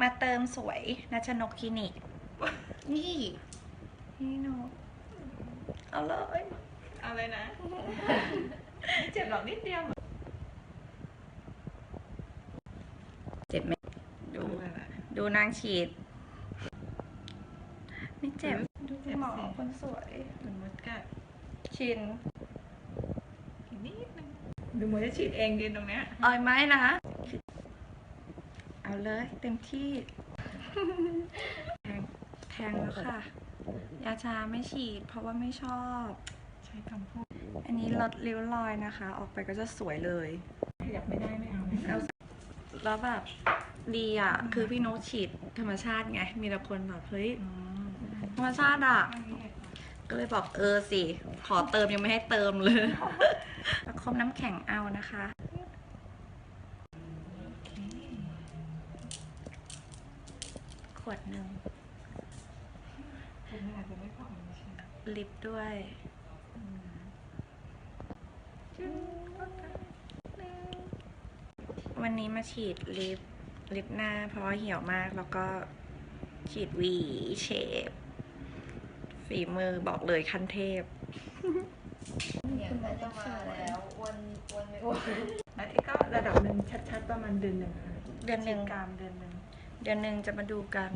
มาเติมสวยนัชนกคลินิก นี่ นี่นกเอาเลย เอาเลยนะไม่เจ็บหรอกนิดเดียว เจ็บไหมดู ดูนางฉีด ไม่เจ็บ ดูคุณหมอคนสวยเหมือนมดกัดชินอีกนิดนึงดูเหมือนจะฉีดเองยืนตรงเนี้ยออยไหมนะ เอาเลยเต็มที่แทงแทงแล้วค่ะ ยาชาไม่ฉีด เพราะว่าไม่ชอบ ใช้คำพูด อันนี้ลดริ้วรอยนะคะ ออกไปก็จะสวยเลย ขยับไม่ได้ไม่เอานะแล้วแล้วแบบดีอะ คือพี่นุชฉีดธรรมชาติไง มีแต่คนแบบเฮ้ยอืมธรรมชาติอะ ก็เลยบอกเออสิ ขอเติมยังไม่ให้เติมเลยประคบน้ำแข็งเอานะคะ วดหนึ่งคุณอาจจะไม่พอใช่ไหมลิปด้วยวันนี้มาฉีดลิปลิปหน้าเพราะว่าเหี่ยวมากแล้วก็ฉีดหวีเชฟฝีมือบอกเลยขั้นเทพเนี่ยก็จะมาแล้วอ้วนอ้วนไม่อ้วนอันนี้ก็ระดับหนึ่งชัดๆประมาณเดือนหนึ่งค่ะเดือนหนึ่งฉีกรามเดือนหนึ่ง เดือนหนึ่งจะมาดูกัน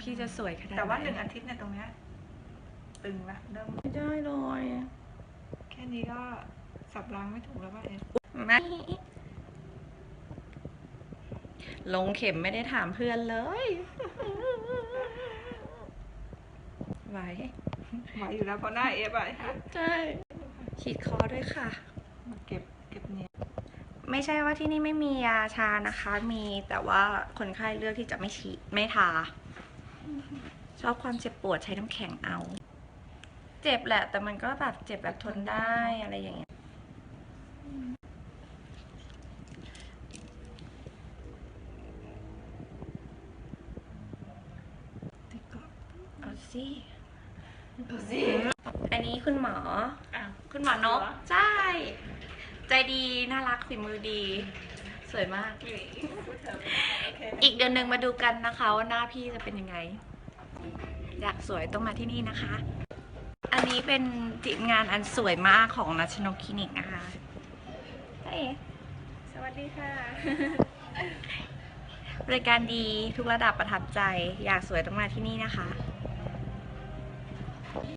พี่จะสวยขนาดไหนแต่ว่าหนึ่งอาทิตย์เนี่ยตรงเนี้ยตึงละเริ่มไม่ได้เลย แค่นี้ก็สับล้างไม่ถูกแล้วป่ะเอฟไม่ลงเข็มไม่ได้ถามเพื่อนเลยไหวไหวอยู่แล้วเพราะหน้าเอฟอะค่ะใช่ฉีดคอด้วยค่ะ มาเก็บเก็บเนี้ย ไม่ใช่ว่าที่นี่ไม่มียาชานะคะ มีแต่ว่าคนไข้เลือกที่จะไม่ฉีดไม่ทา ชอบความเจ็บปวดใช้น้ำแข็งเอา เจ็บแหละ แต่มันก็แบบเจ็บแบบทนได้อะไรอย่างเงี้ยติดก่อนเอาสิดูสิ อันนี้คุณหมออ้าวคุณหมอนกเหรอใช่ใจ ดีน่ารักฝีมือดี สวยมากพูดเถอะโอเคอีกเดือนหนึ่งมาดูกันนะคะว่าหน้าพี่จะเป็นยังไง อยากสวยต้องมาที่นี่นะคะ อันนี้เป็นทีมงานอันสวยมากของนัชนกคลินิกนะคะเฮ้ยสวัสดีค่ะ บริการดีทุกระดับประทับใจ อยากสวยต้องมาที่นี่นะคะ